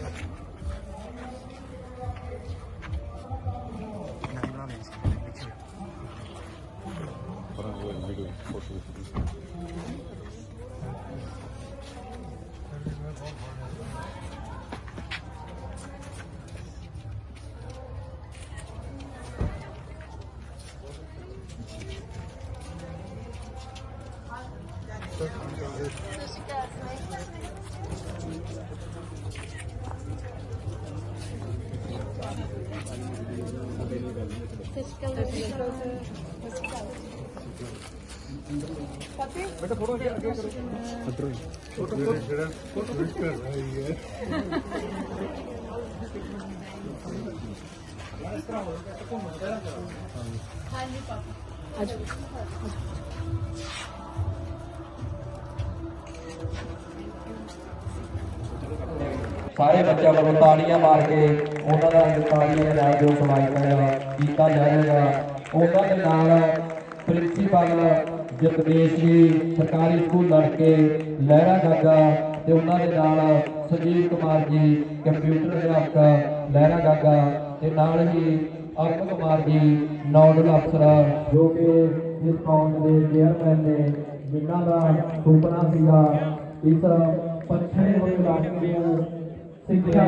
Gracias. ਸਾਰੇ ਬੱਚਿਆਂ ਵੱਲੋਂ ਤਾੜੀਆਂ ਮਾਰ ਕੇ ਉਹਨਾਂ ਦਾ ਤਾੜੀਆਂ ਦੇ ਨਾਲ ਜੋ ਸਮਾਗਮ ਹੈ ਕੀਤਾ ਜਾਏਗਾ। ਉਹਨਾਂ ਦੇ ਨਾਲ ਪ੍ਰਿੰਸੀਪਲ ਜਗਦੇਸ਼ ਜੀ, ਸਰਕਾਰੀ ਸਕੂਲ ਲੜਕੇ ਲਹਿਰਾ ਗਾਗਾ ਤੇ ਉਹਨਾਂ ਦੇ ਨਾਲ ਸੰਜੀਵ ਕੁਮਾਰ ਜੀ, ਕੰਪਿਊਟਰ ਅਧਿਆਪਕ, ਲਹਿਰਾ ਗਾਗਾ ਤੇ ਨਾਲ ਹੀ ਅਰੁਣ ਕੁਮਾਰ ਜੀ ਨੋਡਲ ਅਫਸਰ, ਜੋ ਕਿ ਇਸ ਕੌਮ ਦੇ ਚੇਅਰਮੈਨ ਨੇ, ਜਿਨ੍ਹਾਂ ਦਾ ਸੁਪਨਾ ਸੀਗਾ ਇਸ ਪੱਛੜੇ ਹੋਏ ਇਲਾਕੇ ਨੂੰ ਸਿੱਖਿਆ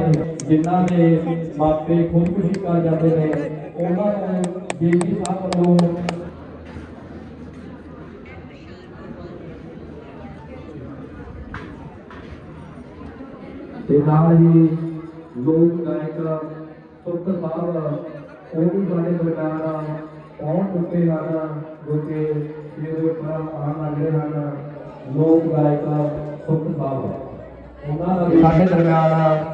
ਜਿਨ੍ਹਾਂ ਦੇ ਮਾਪੇ ਖੁਦਕੁਸ਼ੀ ਕਰ ਜਾਂਦੇ ਨੇ। ਉਹਨਾਂ ਨੂੰ ਜੀਜੀ ਸਾਹਿਬ ਵੱਲੋਂ ਤੇ ਨਾਲ ਹੀ ਲੋਕ ਗਾਇਕ ਸੁੱਖ ਸਾਹਿਬ ਉਹ ਵੀ ਸਾਡੇ ਦਰਬਾਰ ਪਹੁੰਚ ਚੁੱਕੇ ਹਨ ਜੋ ਕਿ ਇਹਦੇ ਉੱਪਰ ਆਉਣ ਲੱਗੇ ਹਨ ਲੋਕ ਗਾਇਕ ਸੁੱਖ ਸਾਹਿਬ ਉਹਨਾਂ ਦਾ ਵੀ ਸਾਡੇ ਦਰਮਿਆਨ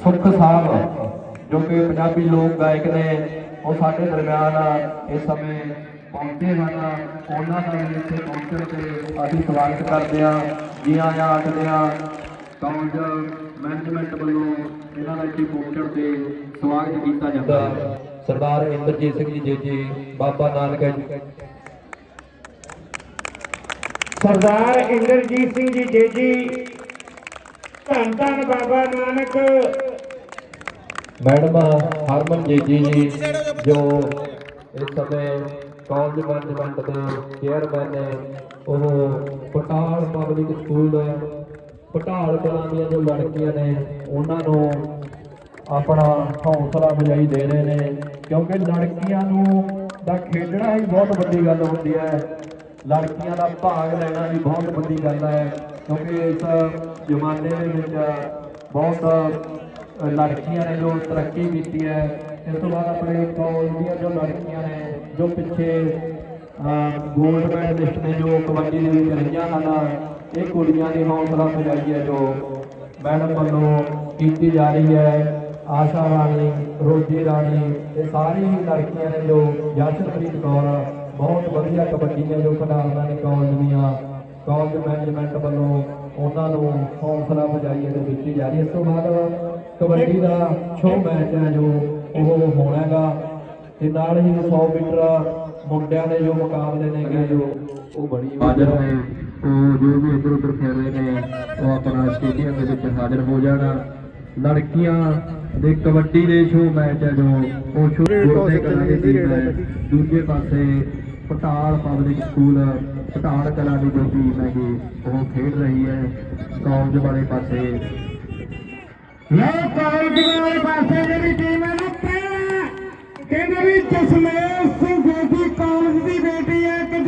ਸੁੱਖ ਸਾਹਿਬ ਜੋ ਕਿ ਪੰਜਾਬੀ ਲੋਕ ਗਾਇਕ ਨੇ ਉਹ ਸਾਡੇ ਦਰਮਿਆਨ ਇਸ ਸਮੇਂ ਪਹੁੰਚੇ ਹਨ। ਉਹਨਾਂ ਦਾ ਵੀ ਇੱਥੇ ਪਹੁੰਚਣ ਤੇ ਅਸੀਂ ਸਵਾਗਤ ਕਰਦੇ ਹਾਂ। ਜੀ ਆਇਆਂ ਆਖਦੇ ਹਾਂ ਕਾਲਜ ਮੈਨੇਜਮੈਂਟ ਵੱਲੋਂ ਇਹਨਾਂ ਦਾ ਇੱਥੇ ਪਹੁੰਚਣ ਤੇ ਸਵਾਗਤ ਕੀਤਾ ਜਾਂਦਾ ਸਰਦਾਰ ਇੰਦਰਜੀਤ ਸਿੰਘ ਜੀ ਜੀ ਬਾਬਾ ਨਾਨਕ ਜੀ। ਸਰਦਾਰ ਇੰਦਰਜੀਤ ਸਿੰਘ ਜੀ ਜੇਜੀ ਧੰਨ ਧੰਨ ਬਾਬਾ ਨਾਨਕ। ਮੈਡਮ ਹਰਮਨ ਜੀਜੀ ਜੀ, ਜੋ ਇਸ ਸਮੇਂ ਕਾਲਜ ਮੈਨੇਜਮੈਂਟ ਦੇ ਚੇਅਰਮੈਨ ਨੇ, ਉਹ ਪਟਾਲ ਪਬਲਿਕ ਸਕੂਲ ਪਟਾਲ ਕਲਾਂ ਦੀਆਂ ਜੋ ਲੜਕੀਆਂ ਨੇ, ਉਹਨਾਂ ਨੂੰ ਆਪਣਾ ਹੌਸਲਾ ਅਫਜ਼ਾਈ ਦੇ ਰਹੇ ਨੇ, ਕਿਉਂਕਿ ਲੜਕੀਆਂ ਨੂੰ ਦਾ ਖੇਡਣਾ ਹੀ ਬਹੁਤ ਵੱਡੀ ਗੱਲ ਹੁੰਦੀ ਹੈ। ਲੜਕੀਆਂ ਦਾ ਭਾਗ ਲੈਣਾ ਵੀ ਬਹੁਤ ਵੱਡੀ ਗੱਲ ਹੈ, ਕਿਉਂਕਿ ਇਸ ਜ਼ਮਾਨੇ ਦੇ ਵਿੱਚ ਬਹੁਤ ਲੜਕੀਆਂ ਨੇ ਜੋ ਤਰੱਕੀ ਕੀਤੀ ਹੈ, ਇਸ ਤੋਂ ਬਾਅਦ ਆਪਣੇ ਕਾਲਜ ਦੀਆਂ ਜੋ ਲੜਕੀਆਂ ਨੇ, ਜੋ ਪਿੱਛੇ ਗੋਲਡ ਮੈਡਲਿਸਟ ਨੇ ਜੋ ਕਬੱਡੀ ਦੇ ਵਿੱਚ ਰਹੀਆਂ ਹਨ, ਇਹ ਕੁੜੀਆਂ ਦੀ ਹੌਸਲਾ ਅਫਜ਼ਾਈ ਹੈ ਜੋ ਮੈਡਮ ਵੱਲੋਂ ਕੀਤੀ ਜਾ ਰਹੀ ਹੈ। ਆਸ਼ਾ ਰਾਣੀ, ਰੋਜੀ ਰਾਣੀ, ਇਹ ਸਾਰੀ ਲੜਕੀਆਂ ਨੇ ਜੋ ਜਸ਼ਨਪ੍ਰੀਤ ਕੌਰ, ਬਹੁਤ ਵਧੀਆ ਕਬੱਡੀ ਦੀਆਂ ਜੋ ਖਿਡਾਰਨਾਂ ਨੇ ਕਾਲਜ ਦੀਆਂ ਕਾਲਜ ਮੈਨੇਜਮੈਂਟ ਵੱਲੋਂ ਉਹਨਾਂ ਨੂੰ ਹੌਸਲਾ ਅਫਜ਼ਾਈ ਇਹਦੇ ਦਿੱਤੀ ਜਾ ਰਹੀ ਹੈ। ਇਸ ਤੋਂ ਬਾਅਦ ਕਬੱਡੀ ਦਾ ਛੋ ਮੈਚ ਹੈ ਜੋ ਉਹ ਹੋਣਾ ਹੈਗਾ। ਤੇ ਨਾਲ ਹੀ 100 ਮੀਟਰ ਮੁੰਡਿਆਂ ਦੇ ਜੋ ਮੁਕਾਬਲੇ ਨੇਗੇ ਜੋ ਉਹ ਬੜੀ ਹਾਜ਼ਰ ਨੇ ਉਹ ਜੋ ਵੀ ਇੱਧਰ ਉੱਧਰ ਫਿਰ ਰਹੇ ਨੇ ਉਹ ਆਪਣਾ ਸਟੇਡੀਅਮ ਦੇ ਵਿੱਚ ਹਾਜ਼ਰ ਹੋ ਜਾਣ। ਲੜਕੀਆਂ ਦੇ ਕਬੱਡੀ ਦੇ ਸ਼ੋ ਮੈਚ ਹੈ ਜੋ ਉਹ ਸ਼ੁਰੂ ਗੁਰਦੇ ਕਲਾਂ ਦੀ ਟੀਮ ਹੈ। ਦੂਜੇ ਪਾਸੇ ਪਟਾਲ ਪਬਲਿਕ ਸਕੂਲ ਪਟਾਲ ਕਲਾਂ ਦੀ ਜੋ ਟੀਮ ਹੈਗੀ ਉਹ ਖੇਡ ਰਹੀ ਹੈ ਕਾਲਜ ਵਾਲੇ ਪਾਸੇ। ਲਓ ਕਾਲਜ ਵਾਲੇ ਪਾਸੇ ਜਿਹੜੀ ਟੀਮ ਹੈ ਨਾ, ਪਹਿਲਾਂ, ਕਹਿੰਦੇ ਵੀ ਜਸਮੇਰ ਸਿੰਘ ਜੇਜੀ ਕਾਲਜ ਦੀ ਬੇਟੀ ਹੈ ਕਿ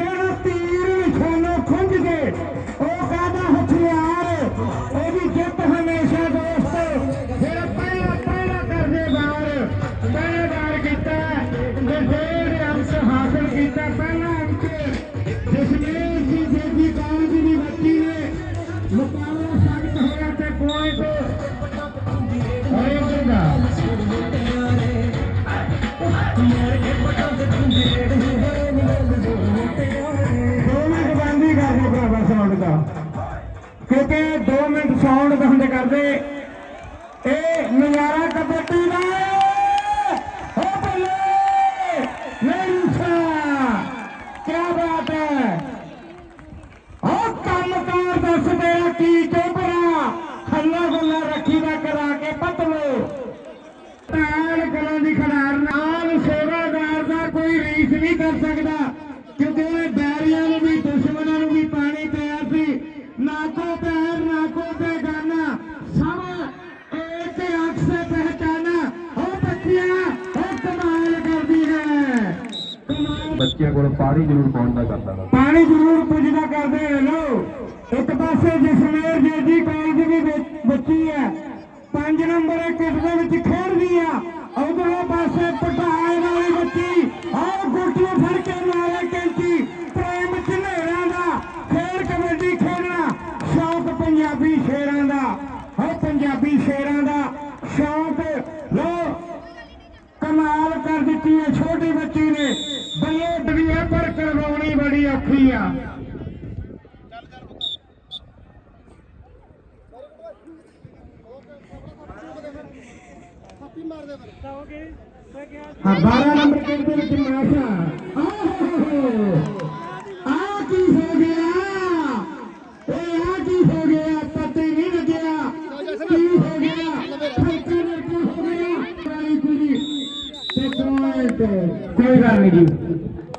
ਕੋਈ ਗੱਲ ਨਹੀਂ ਜੀ।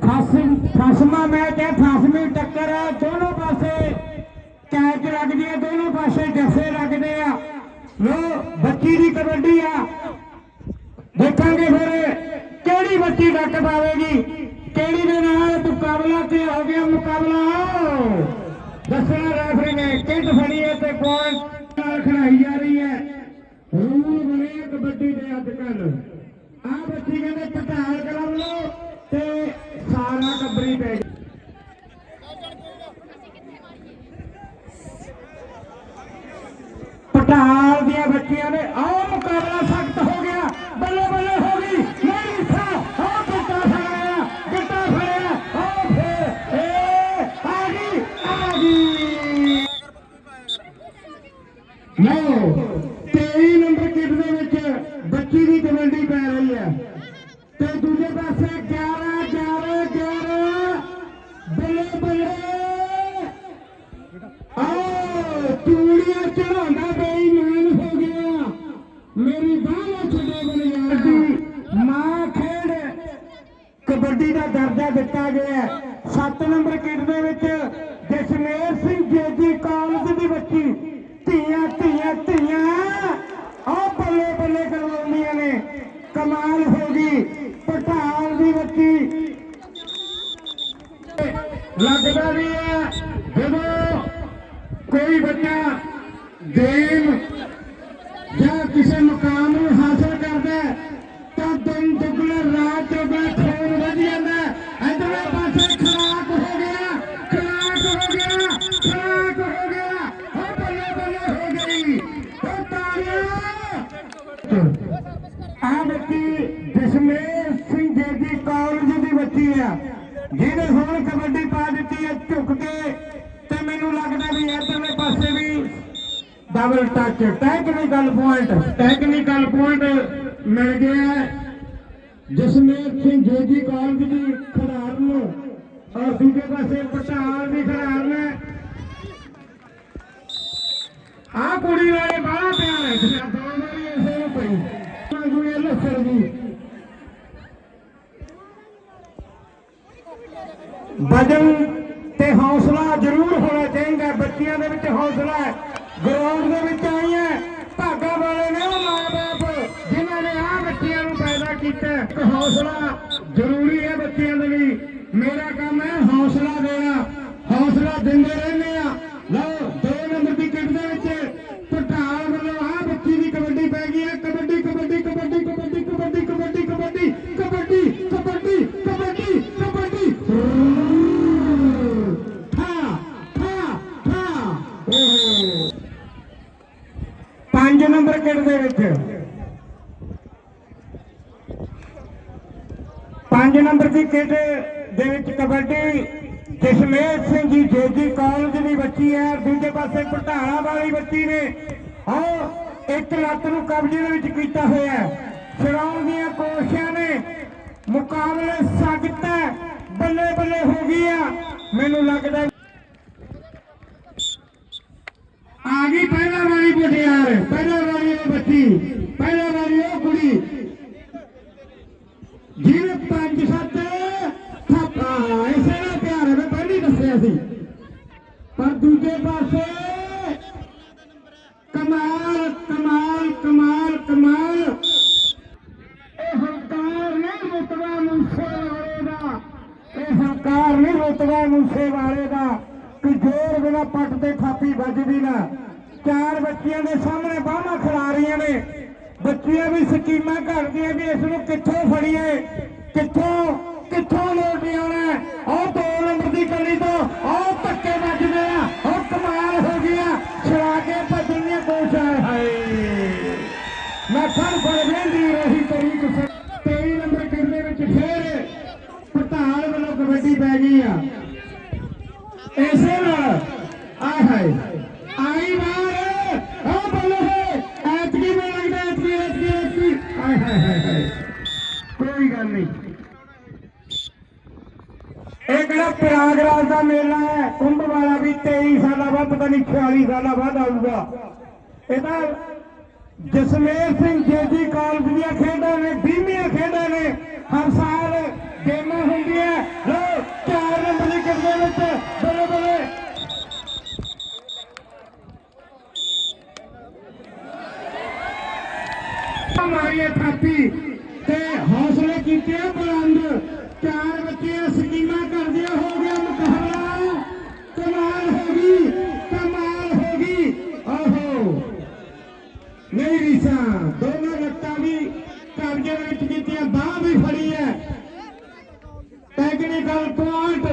ਫਸਮ ਫਸਮਾ ਮੈਚ ਹੈ ਫਸਮੀ ਟੱਕਰ ਹੈ। ਦੋਨੋਂ ਪਾਸੇ ਕੈਚ ਲੱਗਦੀ ਹੈ ਦੋਨੋਂ ਪਾਸੇ ਜੱਫੇ ਲੱਗਦੇ ਆ। ਲੋ ਬੱਚੀ ਦੀ ਕਬੱਡੀ ਆ। ਦੇਖਾਂਗੇ ਫਿਰ ਕਿਹੜੀ ਬੱਚੀ ਡੱਕ ਪਾਵੇਗੀ, ਕਿਹੜੀ ਦੇ ਨਾਲ ਮੁਕਾਬਲਾ ਤੇ ਹੋ ਗਿਆ ਮੁਕਾਬਲਾ। ਦੱਸਣਾ ਰੈਫਰੀ ਨੇ, ਕਿੱਟ ਫੜੀ ਹੈ ਤੇ ਪੁਆਇੰਟ ਨਾਲ ਖੜਾਈ ਜਾ ਰਹੀ ਹੈ। ਰੂਲ ਬਣੇ ਕਬੱਡੀ ਦੇ ਅੱਜ ਕੱਲ ਆ ਬੱਚੀ ਕਹਿੰਦੇ ਰੱਖੀਆਂ ਨੇ ਆਹ ਮੁਕਾਬਲਾ ਦਿੱਤਾ ਗਿਆ ਹੈ। 7 ਨੰਬਰ ਕਿੱਟ ਦੇ ਵਿੱਚ ਜਸਮੇਰ ਸਿੰਘ ਜੇਜੀ ਕਾਲਜ ਦੀ ਬੱਚੀ ਧੀਆਂ ਧੀਆਂ ਧੀਆਂ ਆਹ ਬੱਲੇ ਬੱਲੇ ਕਰਵਾਉਂਦੀਆਂ ਨੇ ਕਮਾਲ ਹੋ ਗਈ ਪਟਾਲ ਦੀ ਬੱਚੀ ਲੱਗਦਾ ਵੀ ਹੈ ਜਦੋਂ ਕੋਈ ਬੱਚਾ ਦੇਮ ਜਾਂ ਕਿਸੇ ਮੁਕਾਮ ਨੂੰ ਹਾਸਲ ਕਰਦਾ ਹੈ, ਤਾਂ ਦਿਨ ਦੁਗਣਾ ਰਾਤ ਚੌਗਣਾ ਖੂਨ ਵਧ ਜਾਂਦਾ ਹੈ। ਇੱਧਰਲੇ ਪਾਸੇ ਖਰਾਕ ਹੋ ਗਿਆ ਖਰਾਕ ਹੋ ਗਿਆ ਖਰਾਕ ਹੋ ਗਿਆ ਹੋ ਬੱਲੇ ਬੱਲੇ ਹੋ ਗਈ ਹੋ ਤਾੜੀਆਂ ਆ ਬੱਚੀ ਸਿੰਘ ਜੇਜੀ ਕਾਲਜ ਦੀ ਬੱਚੀ ਆ। ਜਿਹਨੇ ਹੁਣ ਕਬੱਡੀ ਪਾ ਦਿੱਤੀ ਹੈ, ਝੁਕ ਕੇ ਤੇ ਮੈਨੂੰ ਲੱਗਦਾ ਵੀ ਇਧਰਲੇ ਪਾਸੇ ਵੀ double touch technical point technical point ਮਿਲ ਗਿਆ ਹੈ। ਸਿੰਘ ਜੇਜੀ ਕਾਲਜ ਦੀ ਖਿਡਾਰ ਨੂੰ ਔਰ ਦੂਜੇ ਪਾਸੇ ਪਟਾਲ ਦੀ ਖਿਡਾਰ ਨੇ। ਆ ਕੁੜੀ ਵਾਲੇ ਬਾਹਰ ਪਿਆ ਹੈ। ਦੋ ਵਾਰੀ ਇਸੇ ਨੂੰ ਪਈ ਮੰਗੂ ਇਹ ਲੱਸਰ ਦੀ ਵਜਨ ਤੇ ਹੌਸਲਾ ਜ਼ਰੂਰ ਹੋਣਾ ਚਾਹੀਦਾ ਬੱਚਿਆਂ ਦੇ ਵਿੱਚ ਹੌਸਲਾ ਹੈ। ਗਰਾਊਂਡ ਦੇ ਵਿੱਚ ਆਈਆਂ ਭਾਗਾ ਵਾਲੇ ਨੇ ਉਹ ਮਾਂ-ਬਾਪ ਜਿਨ੍ਹਾਂ ਨੇ ਆਹ ਬੱਚਿਆਂ ਨੂੰ ਪੈਦਾ ਕੀਤਾ ਹੌਸਲਾ ਜ਼ਰੂਰੀ ਹੈ ਬੱਚਿਆਂ ਦੇ ਲਈ। ਮੇਰਾ ਕੰਮ ਹੈ ਹੌਸਲਾ ਦੇਣਾ। ਹੌਸਲਾ ਦਿੰਦੇ ਰਹਿੰਦੇ ਬੱਚੀ ਹੈ, ਦੂਜੇ ਪਾਸੇ ਪਟਾਲਾ ਵਾਲੀ ਬੱਚੀ ਨੇ। ਉਹ ਇੱਕ ਲੱਤ ਨੂੰ ਕਬਜ਼ੇ ਦੇ ਵਿੱਚ ਕੀਤਾ ਹੋਇਆ ਹੈ। ਛਡਾਉਣ ਦੀਆਂ ਕੋਸ਼ਿਸ਼ਾਂ ਨੇ ਮੁਕਾਬਲੇ ਸਖਤ ਹੈ। ਬੱਲੇ ਬੱਲੇ ਹੋ ਗਈ ਆ। ਮੈਨੂੰ ਲੱਗਦਾ ਆ ਗਈ ਪਹਿਲਾ ਵਾਲੀ ਮੁਟਿਆਰ ਪਹਿਲਾ ਵਾਲੀ ਉਹ ਬੱਚੀ, ਪਹਿਲਾ ਵਾਲੀ ਉਹ ਕੁੜੀ। ਜਿਹਨੇ ਪੰਜ ਸੱਤ ਇਸੇ ਦਾ ਤਿਉਹਾਰ ਮੈਂ ਪਹਿਲੀ ਦੱਸਿਆ ਸੀ। ਪਰ ਦੂਜੇ ਪਾਸੇ ਕਮਾਲ ਕਮਾਲ ਕਮਾਲ ਕਮਾਲ। ਇਹ ਹੰਕਾਰ ਨਹੀਂ ਰਤਵਾ ਮੂਸੇ ਵਾਲੇ ਦਾ। ਇਹ ਹੰਕਾਰ ਨਹੀਂ ਰਤਵਾ ਮੂਸੇ ਵਾਲੇ ਦਾ ਕਿ ਜੋਰ ਬਿਨਾ ਪੱਟ ਤੇ ਖਾਪੀ ਵੱਜਦੀ ਨਾ। ਚਾਰ ਬੱਚੀਆਂ ਦੇ ਸਾਹਮਣੇ ਬਾਹਾਂ ਖੜਾ ਰਹੀਆਂ ਨੇ। ਬੱਚੀਆਂ ਵੀ ਸਕੀਮਾਂ ਘੜਦੀਆਂ ਵੀ ਇਸ ਨੂੰ ਕਿੱਥੋਂ ਫੜੀਏ? ਕਿੱਥੋਂ ਕਿੱਥੋਂ ਲੋਟ ਆਉਣਾ ਆਹ ਦੋ ਨੰਬਰ ਦੀ ਗਲੀ ਤੋਂ ਆਹ ਧੱਕੇ ਦਾ ਕਮਾਲ ਹੋ ਗਿਆ। ਛੜਾ ਕੇ ਭੱਜਣ ਦੀਆਂ ਕੋਸ਼ਿਸ਼ਾਂ ਹਾਏ ਮੈਂ ਫੜ ਫੜ ਵੇਂਦੀ ਰਹੀ ਤੇਰੀ ਕੁਸ 23 ਨੰਬਰ ਕਿਰ ਦੇ ਵਿੱਚ ਫੇਰ ਪਤਾਲ ਵੱਲੋਂ ਕਬੱਡੀ ਪੈ ਗਈ ਆ। ਐਸੇ ਨਾਲ ਆਏ ਹਾਏ ਆਈ ਮਾਰ ਆ ਬੱਲੇ ਐਤਕੀ ਮੈਂ ਲੱਗਦਾ ਐਤਕੀ ਐਤਕੀ ਐਤਕੀ ਆਏ ਹਾਏ ਹਾਏ ਹਾਏ ਕੋਈ ਗੱਲ ਨਹੀਂ ਇਹ ਕਿਹੜਾ ਪ੍ਰਯਾਗਰਾਜ ਦਾ ਮੇਲਾ ਹੈ। ਕੁੰਭ ਵਾਲਾ ਵੀ 23 ਸਾਲਾਂ ਬਾਅਦ, ਪਤਾ ਨਹੀਂ 46 ਸਾਲਾਂ ਬਾਅਦ ਆਊਗਾ। ਇਹਦਾ ਜਸਮੇਰ ਸਿੰਘ ਜੇਜੀ ਕਾਲਜ ਦੀਆਂ ਖੇਡਾਂ ਨੇ 20ਵੀਆਂ ਖੇਡਾਂ ਨੇ। ਹਰ ਸਾਲ ਗੇਮਾਂ ਹੁੰਦੀਆਂ। ਲੋ ਚਾਰ ਨੰਬਰ ਦੀ ਕਿਸਮੇ ਵਿੱਚ ਬਲੇ ਬਲੇ ਮਾਰੀਏ ਥਾਪੀ ਤੇ ਹੌਸਲੇ ਕੀਤੇ ਆ ਬੁਲੰਦ ਚਾਰ ਬੱਚੇ ਸਕੀਮਾਂ ਕਰਦੀਆਂ ਹੋ ਗਿਆ ਮੁਕਾਬਲਾ ਕਮਾਲ ਹੋ ਗਈ ਕਮਾਲ ਹੋ ਗਈ ਓਹੋ ਨਹੀਂ ਰੀਸਾ ਦੋਨੋਂ ਲੱਤਾਂ ਵੀ ਕਬਜ਼ੇ ਦੇ ਵਿੱਚ ਕੀਤੀਆਂ ਬਾਹ ਵੀ ਫੜੀ ਹੈ ਟੈਕਨੀਕਲ ਪੁਆਇੰਟ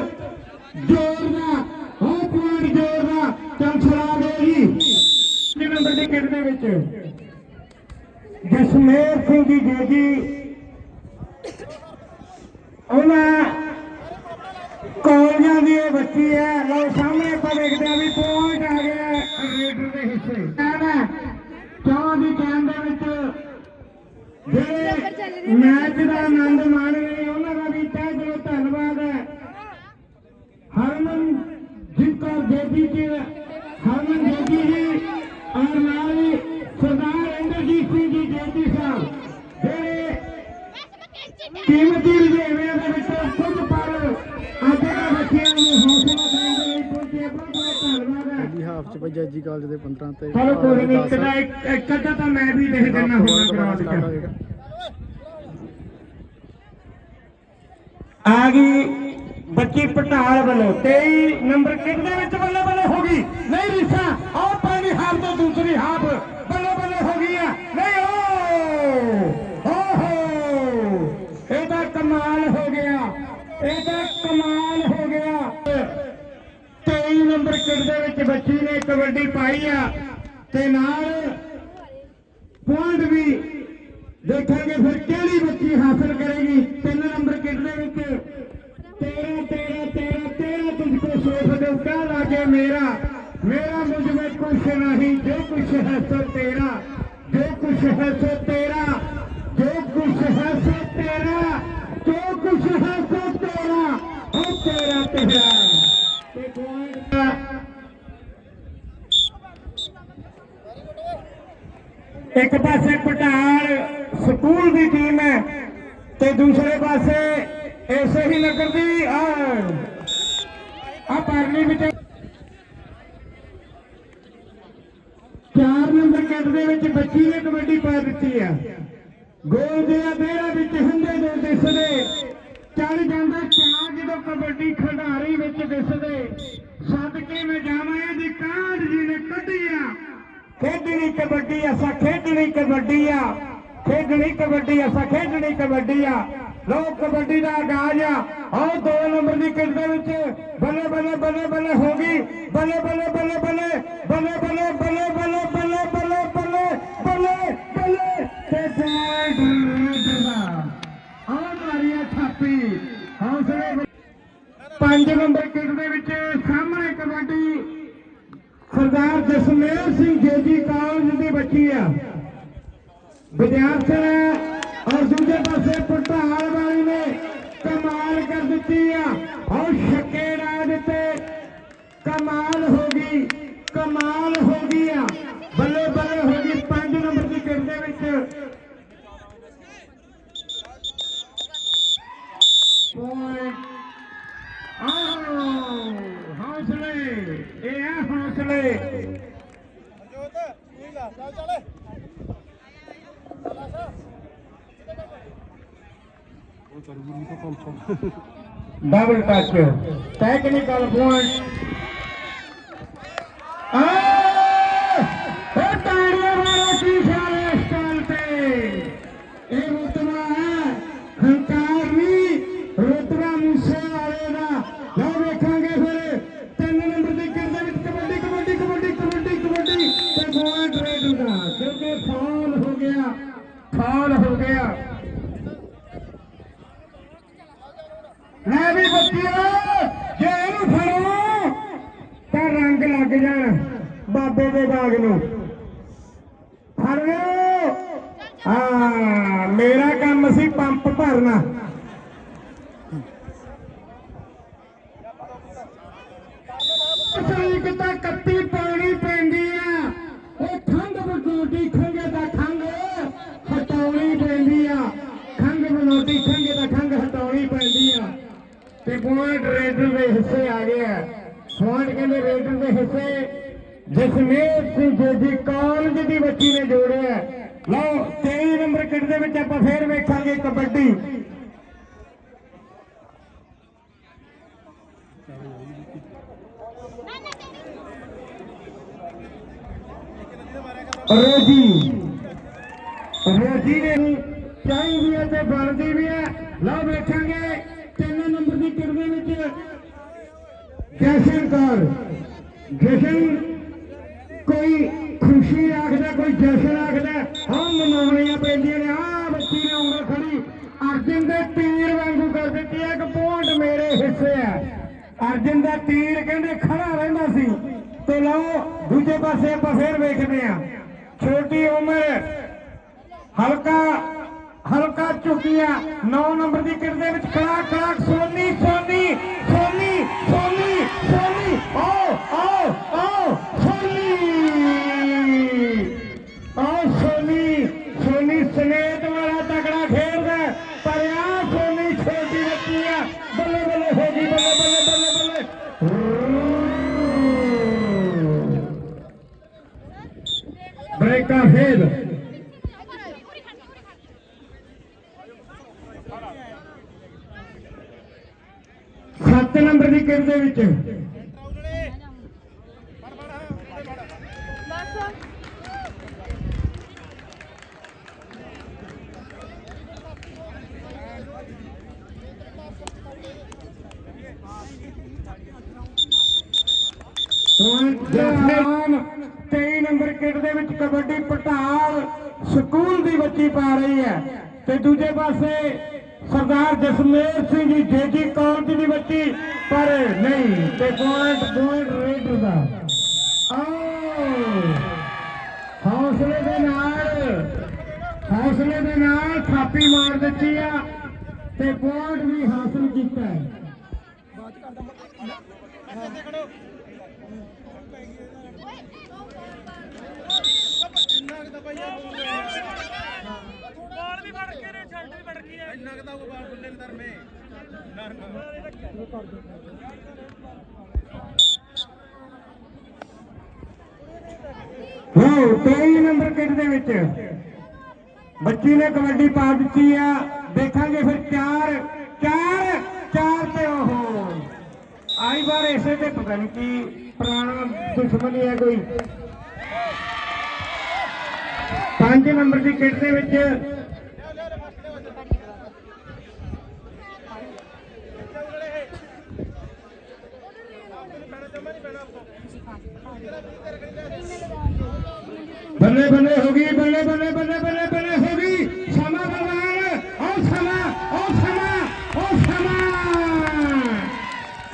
ਜੋੜਨਾ ਉਹ ਪੁਆਇੰਟ ਜੋੜਨਾ ਚੱਲ ਛੜਾ ਦੋ ਜੀ ਕਿੰਨੇ ਨੰਬਰ ਦੀ ਕਿਟ ਦੇ ਵਿੱਚ ਜਸਮੇਰ ਸਿੰਘ ਜੀ ਜੇਜੀ ਉਹਨਾਂ ਕਾਲਜਾਂ ਦੀ ਇਹ ਬੱਚੀ ਹੈ ਲਓ ਸਾਹਮਣੇ ਆਪਾਂ ਦੇਖਦੇ ਆ ਵੀ ਪੁਆਇੰਟ ਆ ਗਿਆ ਹੈ ਰੇਡਰ ਦੇ ਹਿੱਸੇ ਕਹਿਣਾ ਚੌਂ ਦੀ ਟਾਈਮ ਦੇ ਵਿੱਚ ਜਿਹੜੇ ਮੈਚ ਦਾ ਆਨੰਦ ਮਾਣ ਰਹੇ ਉਹਨਾਂ ਦਾ ਵੀ ਤਹਿ ਦਿਲੋਂ ਧੰਨਵਾਦ ਹੈ ਹਰਮਨ ਜਿੰਕਰ ਜੇਪੀ ਜੀ ਹਰਮਨ ਜੇਪੀ ਜੀ ਔਰ ਨਾਲ ਹੀ ਸਰਦਾਰ ਇੰਦਰਜੀਤ ਸਿੰਘ ਜੀ ਜੇਪੀ ਸਾਹਿਬ ਜਿਹੜੇ ਕੀਮਤੀ ਰੁਝੇਵਿਆਂ ਦੇ ਵਿੱਚੋਂ ਕੁਝ ਪਲ ਅੱਜ ਦੇ ਬੱਚਿਆਂ ਨੂੰ ਹੌਸਲਾ ਦੇਣ ਦੇ ਲਈ ਪਹੁੰਚੇ ਬਹੁਤ ਬਹੁਤ ਧੰਨਵਾਦ ਹੈ ਜੀ ਹਾਫ ਕਾਲਜ ਦੇ 15 ਤੇ ਚਲੋ ਕੋਈ ਨਹੀਂ ਇੱਕ ਦਾ ਇੱਕ ਅੱਧਾ ਤਾਂ ਮੈਂ ਵੀ ਦੇਖ ਦੇਣਾ ਹੋਣਾ ਗਰਾਊਂਡ 'ਚ ਆ ਗਈ ਬੱਚੀ ਪਟਾਲ ਵੱਲੋਂ। 23 ਨੰਬਰ ਕਿੱਟ ਦੇ ਵਿੱਚ ਬੱਲੇ ਬੱਲੇ ਹੋ ਗਈ। ਨਹੀਂ ਰਿਸਾ ਆਹ ਪਹਿਲੀ ਹਾਫ ਤੋਂ ਦੂਸਰੀ ਹਾਫ ਬੱਲੇ ਬੱਲੇ ਹੋ ਗਈ ਆ। ਨਹੀਂ ਓ ਓਹੋ! ਇਹਦਾ ਕਮਾਲ ਹੋ ਗਿਆ। ਇਹਦਾ ਕਮਾਲ ਹੋ ਗਿਆ। 23 ਨੰਬਰ ਕਿੱਟ ਦੇ ਵਿੱਚ ਬੱਚੀ ਨੇ ਕਬੱਡੀ ਪਾਈ ਆ ਤੇ ਨਾਲ ਪੁਆਇੰਟ ਵੀ ਦੇਖਾਂਗੇ ਫਿਰ ਕਿਹੜੀ ਬੱਚੀ ਹਾਸਲ ਕਰੇਗੀ ਤਿੰਨ ਨੰਬਰ ਕਿੱਟ ਦੇ ਵਿੱਚ 13 13 13 13 ਤੁਝਕੋ ਸੋਚ ਦੇ ਕਹ ਲਾਗੇ ਮੇਰਾ ਮੇਰਾ ਮੁਝ में कुछ नहीं जो कुछ है सो तेरा जो कुछ है सो तेरा जो कुछ है सो तेरा जो कुछ है सो तेरा हो तेरा तेरा ਤੇ ਪੁਆਇੰਟ ਇੱਕ ਪਾਸੇ ਪਟਾਲ ਸਕੂਲ ਦੀ ਟੀਮ ਹੈ ਤੇ ਦੂਸਰੇ ਪਾਸੇ ਐਸੇ ਹੀ ਨਗਰ ਦੀ ਆ ਆ ਪਰਲੀ ਵਿੱਚ ਚਾਰ ਨੰਬਰ ਕੈਟ ਦੇ ਵਿੱਚ ਬੱਚੀ ਨੇ ਕਬੱਡੀ ਪਾ ਦਿੱਤੀ ਆ ਗੋਲ ਦੇ ਬੇੜਾ ਵਿੱਚ ਹੁੰਦੇ ਦੋ ਦਿਸਦੇ ਚੱਲ ਜਾਂਦਾ ਚਾਰ ਕਬੱਡੀ ਖਿਡਾਰੀ ਵਿੱਚ ਦਿਸਦੇ ਸੱਦ ਮੈਂ ਜਾਵਾਂ ਇਹਦੀ ਕਾਢ ਜੀ ਨੇ ਕੱਢੀ ਖੇਡਣੀ ਕਬੱਡੀ ਅਸਾਂ ਖੇਡਣੀ ਕਬੱਡੀ ਆ ਖੇਡਣੀ ਕਬੱਡੀ ਅਸਾਂ ਖੇਡਣੀ ਕਬੱਡੀ ਆ ਲੋ ਕਬੱਡੀ ਦਾ ਆਗਾਜ਼ ਆ ਆਓ ਦੋ ਨੰਬਰ ਦੀ ਕਿਟ ਦੇ ਵਿੱਚ ਬੱਲੇ ਬੱਲੇ ਬੱਲੇ ਬੱਲੇ ਹੋ ਗਈ ਬੱਲੇ ਬੱਲੇ ਬੱਲੇ ਬੱਲੇ ਬੱਲੇ ਬੱਲੇ ਬੱਲੇ ਬੱਲੇ ਬੱਲੇ ਬੱਲੇ ਬੱਲੇ ਬੱਲੇ ਬੱਲੇ ਤੇ ਪੁਆਇੰਟ ਪੰਜ ਨੰਬਰ ਕਿੱਟ ਦੇ ਵਿੱਚ ਸਾਹਮਣੇ ਕਬੱਡੀ ਸਰਦਾਰ ਜਸਮੇਰ ਸਿੰਘ ਜੇਜੀ ਕਾਲਜ ਦੀ ਬੱਚੀ ਆ। ਵਿਦਿਆਰਥੀ ਔਰ ਦੂਜੇ ਪਾਸੇ ਪਟਾਲ ਵਾਲੀ ਨੇ ਕਮਾਲ ਕਰ ਦਿੱਤੀ ਆ। ਔਰ ਛੱਕੇ ਰਾ ਦਿੱਤੇ। ਕਮਾਲ ਹੋ ਗਈ। ਕਮਾਲ ਡਬਲ ਟੱਚ ਟੈਕਨੀਕਲ ਪੁਆਇੰਟ ਆ ਉਹ ਤਾੜੀਆਂ ਮਾਰੋ ਕੀ ਖਿਆਲ ਹੈ ਇਸ ਕਾਲ ਤੇ ਇਹ ਰੁਤਬਾ ਹੈ ਹੰਕਾਰ ਨਹੀਂ ਰੁਤਬਾ ਮੂਸੇ ਵਾਲੇ ਦਾ ਲਓ ਵੇਖਾਂਗੇ ਫਿਰ ਤਿੰਨ ਨੰਬਰ ਦੀ ਕਿਰਦੇ ਵਿੱਚ ਕਬੱਡੀ ਕਬੱਡੀ ਕਬੱਡੀ ਕਬੱਡੀ ਕਬੱਡੀ ਤੇ ਪੁਆਇੰਟ ਰੇਡ ਦਾ ਕਿਉਂਕਿ ਫਾਲ ਹੋ ਗਿਆ ਫਾਲ ਹੋ ਗਿਆ ਲੈ ਵੀ ਬੱਚਿਓ ਜੇ ਇਹਨੂੰ ਫੜੋ ਤਾਂ ਰੰਗ ਲੱਗ ਜਾਣ ਬਾਬੇ ਦੇ ਬਾਗ ਨੂੰ। ਫੜ। ਲਿਓ ਹਾਂ, ਮੇਰਾ ਕੰਮ ਸੀ ਪੰਪ ਭਰਨਾ। ਸਹੀ ਕਿਤਾ ਕੱਤੀ ਪਾਣੀ ਪੈਂਦੀ ਆ। ਉਹ ਖੰਗ ਬਟੋਟੀ ਖੰਗੇ ਦਾ ਖੰਗ ਹਟਾਉਣੀ ਪੈਂਦੀ ਆ। ਖੰਗ ਬਟੋਟੀ ਖੰਗੇ ਦਾ ਖੰਗ ਹਟਾਉਣੀ ਪੈਂਦੀ ਆ। ਤੇ ਪੁਆਇੰਟ ਡਰੇਡਰ ਦੇ ਹਿੱਸੇ ਆ ਗਿਆ ਆ ਕਹਿੰਦੇ ਰੇਡਰ ਦੇ ਹਿੱਸੇ ਜਸਮੇਤ ਸਿੰਘ ਜੋਜੀ ਕਾਲਜ ਦੀ ਬੱਚੀ ਨੇ ਜੋੜਿਆ ਲਓ 23 ਨੰਬਰ ਕਿੱਟ ਦੇ ਵਿੱਚ ਆਪਾਂ ਫੇਰ ਵੇਖਾਂਗੇ ਕਬੱਡੀ। ਰੋਜੀ। ਰੋਜੀ ਨੇ ਚਾਹੀਦੀ ਹੈ ਤੇ ਬਣਦੀ ਵੀ ਹੈ। ਲਓ, ਵੇਖਾਂਗੇ ਤਿੰਨ ਨੰਬਰ ਦੀ ਕਿਟ ਦੇ ਵਿੱਚ ਜਸ਼ਨ ਕੌਰ। ਜਸ਼ਨ ਕੋਈ ਖੁਸ਼ੀ ਆਖਦਾ, ਕੋਈ ਜਸ਼ਨ ਆਖਦਾ ਹਾਂ ਮਨਾਉਣੀਆਂ ਪੈਂਦੀਆਂ ਨੇ। ਆ ਬੱਚੀ ਨੇ ਉਂਗਲ ਖੜੀ ਅਰਜਨ ਦੇ ਤੀਰ ਵਾਂਗੂ ਕਰ ਦਿੱਤੀ ਹੈ ਕਿ ਪੁਆਇੰਟ ਮੇਰੇ ਹਿੱਸੇ ਆ। ਅਰਜਨ ਦਾ ਤੀਰ ਕਹਿੰਦੇ ਖੜਾ ਰਹਿੰਦਾ ਸੀ। ਤੇ ਲਓ, ਦੂਜੇ ਪਾਸੇ ਆਪਾਂ ਫੇਰ ਵੇਖਦੇ ਆ ਛੋਟੀ ਉਮਰ, ਹਲਕਾ ਹਲਕਾ ਚੁੱਕਿਆ 9 ਨੰਬਰ ਦੀ ਕਿਟ ਵਿੱਚ ਖੜਾ ਖੜਾ ਸੋਨੀ ਸੋਨੀ ਸੋਨੀ ਸੋਨੀ ਆਓ ਆਓ ਆਓ ਸੋਨੀ ਆਓ ਸੋਨੀ ਸੋਨੀ ਸਨੇਤ ਵਾਲਾ ਤਕੜਾ ਖੇਡਦਾ ਹੈ, ਪਰ ਆ ਸੋਨੀ ਛੋਟੀ ਬੱਚੀ ਆ ਬੱਲੇ ਬੱਲੇ ਹੋ ਗਈ ਬੱਲੇ ਬੱਲੇ ਬੱਲੇ ਬੱਲੇ ਬ੍ਰੇਕਾਂ ਫੇਰ ਸੱਤ ਨੰਬਰ ਦੀ ਕਿਰ ਦੇ ਵਿੱਚ ਜਸਮਾਨ 23 ਨੰਬਰ ਕਿਟ ਦੇ ਵਿੱਚ ਕਬੱਡੀ ਪਟਾਲ ਸਕੂਲ ਦੀ ਬੱਚੀ ਪਾ ਰਹੀ ਹੈ। ਤੇ ਦੂਜੇ ਪਾਸੇ ਸਰਦਾਰ ਜਸਮੇਰ ਸਿੰਘ ਜੀ ਜੇਜੀ ਕਾਲਜ ਦੀ ਬੱਚੀ, ਪਰ ਨਹੀਂ, ਤੇ ਪੁਆਇੰਟ ਪੁਆਇੰਟ ਰੇਡਰ ਦਾ। ਹੌਸਲੇ ਦੇ ਨਾਲ, ਹੌਸਲੇ ਦੇ ਨਾਲ ਥਾਪੀ ਮਾਰ ਦਿੱਤੀ ਆ, ਤੇ ਪੁਆਇੰਟ ਵੀ ਹਾਸਲ ਕੀਤਾ ਹੈ। ਬਾਲ ਵੀ ਵੜ ਕੇ ਨੇ ਛੱਡ ਵੀ ਵੜ ਗਈ ਹੈ ਇੰਨਾ ਕਦਾ ਉਹ ਬਾਲ ਬੁੱਲੇ ਨਰਮੇ ਹੋ 23 ਨੰਬਰ ਕਿੱਟ ਦੇ ਵਿੱਚ। ਬੱਚੀ ਨੇ ਕਬੱਡੀ ਪਾ ਦਿੱਤੀ ਆ। ਦੇਖਾਂਗੇ ਫਿਰ ਚਾਰ ਚਾਰ ਚਾਰ ਤੇ ਉਹ। ਆਈ ਵਾਰ ਇਸੇ ਤੇ, ਪਤਾ ਨਹੀਂ ਕੀ ਪੁਰਾਣਾ ਦੁਸ਼ਮਣੀ ਹੈ ਕੋਈ। ਪੰਜ ਨੰਬਰ ਦੀ ਕਿਟ ਦੇ ਵਿੱਚ ਬੱਲੇ ਬੱਲੇ ਹੋ ਗਈ ਬੱਲੇ ਬੱਲੇ ਬੱਲੇ ਬੱਲੇ ਬੱਲੇ ਹੋ ਗਈ ਸਮਾਂ ਬਲਵਾਨ ਉਹ ਸਮਾਂ ਉਹ ਸਮਾਂ ਉਹ ਸਮਾਂ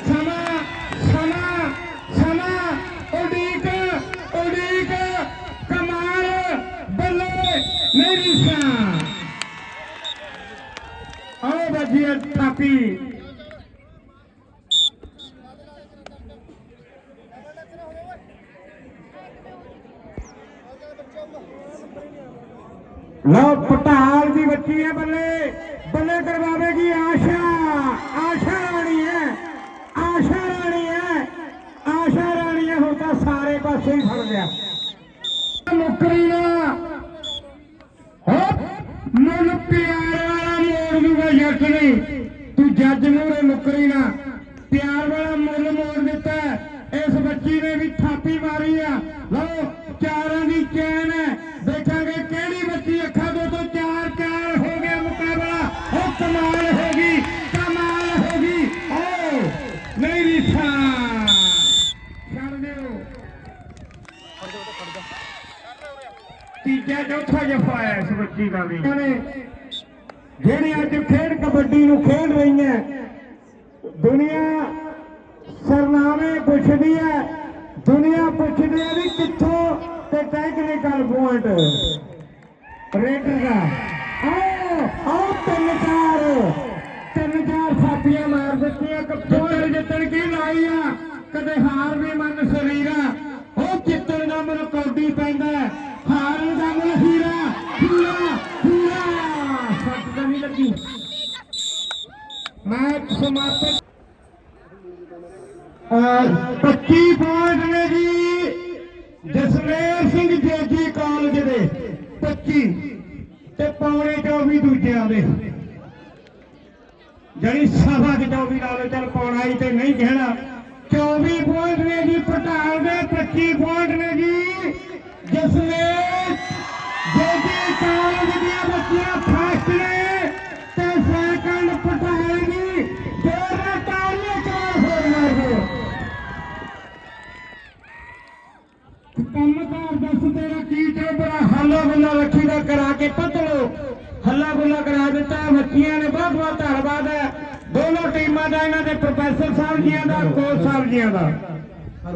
ਸਮਾਂ ਸਮਾਂ ਸਮਾਂ ਉਡੀਕ ਉਡੀਕ ਕਮਾਲ ਬੱਲੇ ਮੇਰੀ ਸ਼ਾਨ ਆਓ ਬਾਜੀ ਥਾਪੀ ਪਟਾਲ ਦੀ ਬੱਚੀ ਹੈ ਬੱਲੇ ਬੱਲੇ ਕਰਵਾਵੇਗੀ ਆਸ਼ਾ ਆਸ਼ਾ ਰਾਣੀ ਹੈ ਆਸ਼ਾ ਰਾਣੀ ਹੈ ਆਸ਼ਾ ਰਾਣੀ ਹੈ ਹੁਣ ਤਾਂ ਸਾਰੇ ਪਾਸੇ ਹੀ ਫੜ ਲਿਆ ਨੌਕਰੀ ਨੇ ਮੁੱਕਣੀ ਤੂੰ ਜੱਜ ਮੂਹਰੇ ਮੁੱਕਰੀ ਨਾ ਪਿਆਰ ਵਾਲਾ ਮੁੱਲ ਮੋੜ ਦਿੱਤਾ ਹੈ। ਇਸ ਬੱਚੀ ਨੇ ਵੀ ਥਾਪੀ ਮਾਰੀ ਆ ਲਓ ਚਾਰਾਂ ਦੀ ਚੈਨ ਹੈ ਦੇਖਾਂਗੇ ਕਿਹੜੀ ਬੱਚੀ ਅੱਖਾਂ ਦੋ ਤੋਂ ਚਾਰ ਚਾਰ ਹੋ ਗਿਆ ਮੁਕਾਬਲਾ ਉਹ ਕਮਾਲ ਹੋ ਗਈ ਕਮਾਲ ਹੋ ਗਈ ਓ ਨਹੀਂ ਰੀਠਾ ਛੱਡ ਦਿਓ ਤੀਜਾ ਚੌਥਾ ਜਫਾ ਹੈ ਇਸ ਬੱਚੀ ਦਾ ਵੀ ਜਿਹੜੀ ਅੱਜ ਖੇਡ ਕਬੱਡੀ ਨੂੰ ਖੇਡ ਰਹੀ ਹੈ ਦੁਨੀਆ ਸਰਨਾਮੇ ਪੁੱਛਦੀ ਹੈ, ਦੁਨੀਆ ਪੁੱਛਦੀ ਹੈ ਵੀ ਕਿੱਥੋਂ ਤੇ ਟੈਕਨੀਕਲ ਪੁਆਇੰਟ ਰੇਡਰ ਦਾ। ਆਓ ਆਓ ਤਿੰਨ ਚਾਰ ਤਿੰਨ ਚਾਰ ਸਾਪੀਆਂ ਮਾਰ ਦਿੱਤੀਆਂ ਕਪੂਰ ਜਿੱਤਣ ਕੀ ਲਾਈ ਆ, ਕਦੇ ਹਾਰ ਵੀ ਮਨ ਸਰੀਰਾ ਉਹ ਜਿੱਤਣ ਦਾ ਮਨ ਕੌਡੀ ਪੈਂਦਾ ਹੈ, ਹਾਰਨ ਦਾ ਮਨ ਹੀਰਾ ਹੀਰਾ ਹੀਰਾ ਸੱਚ ਤਾਂ ਨਹੀਂ ਲੱਗੀ ਮੈਂ ਸਮਾਪਤ। ਅਹ 25 ਪੁਆਇੰਟ ਨੇ ਜੀ ਜਸਮੇਰ ਸਿੰਘ ਜੇਜੀ ਕਾਲਜ ਦੇ 25 ਤੇ ਪੌਣੇ 24 ਦੂਜਿਆਂ ਦੇ। ਜਿਹੜੀ ਸਭਾ ਦੇ 24 ਨਾਲ ਚੱਲ ਪੌਣਾ ਹੀ ਤੇ ਨਹੀਂ ਕਹਿਣਾ। 24 ਪੁਆਇੰਟ ਨੇ ਜੀ ਪਟਾਲ ਦੇ 25 ਪੁਆਇੰਟ ਨੇ ਜੀ ਜਸਮੇਰ ਜੇਜੀ ਕਾਲਜ ਦੀਆਂ ਬੱਚੀਆਂ ਫਸਟ ਨੇ ਤੇ ਸੈਕੰਡ ਪਟਾਲ ਜੀ ਜੋਰ ਨਾਲ ਤਾਲੀਆਂ ਚਾਰ ਹੋਰ ਮਾਰ ਦਿਓ ਕੰਮ ਦੱਸ ਤੇਰਾ ਕੀ ਤੇ ਬੜਾ ਹੱਲਾ ਗੁੱਲਾ ਰੱਖੀ ਦਾ ਕਰਾ ਕੇ ਪਤਲੋ। ਹੱਲਾ ਗੁੱਲਾ ਕਰਾ ਦਿੱਤਾ ਬੱਚੀਆਂ ਨੇ ਬਹੁਤ ਬਹੁਤ ਧੰਨਵਾਦ ਹੈ। ਦੋਨੋਂ ਟੀਮਾਂ ਦਾ, ਇਹਨਾਂ ਦੇ ਪ੍ਰੋਫੈਸਰ ਸਾਹਿਬ ਜੀਆਂ ਦਾ, ਕੋਚ ਸਾਹਿਬ ਜੀਆਂ ਦਾ।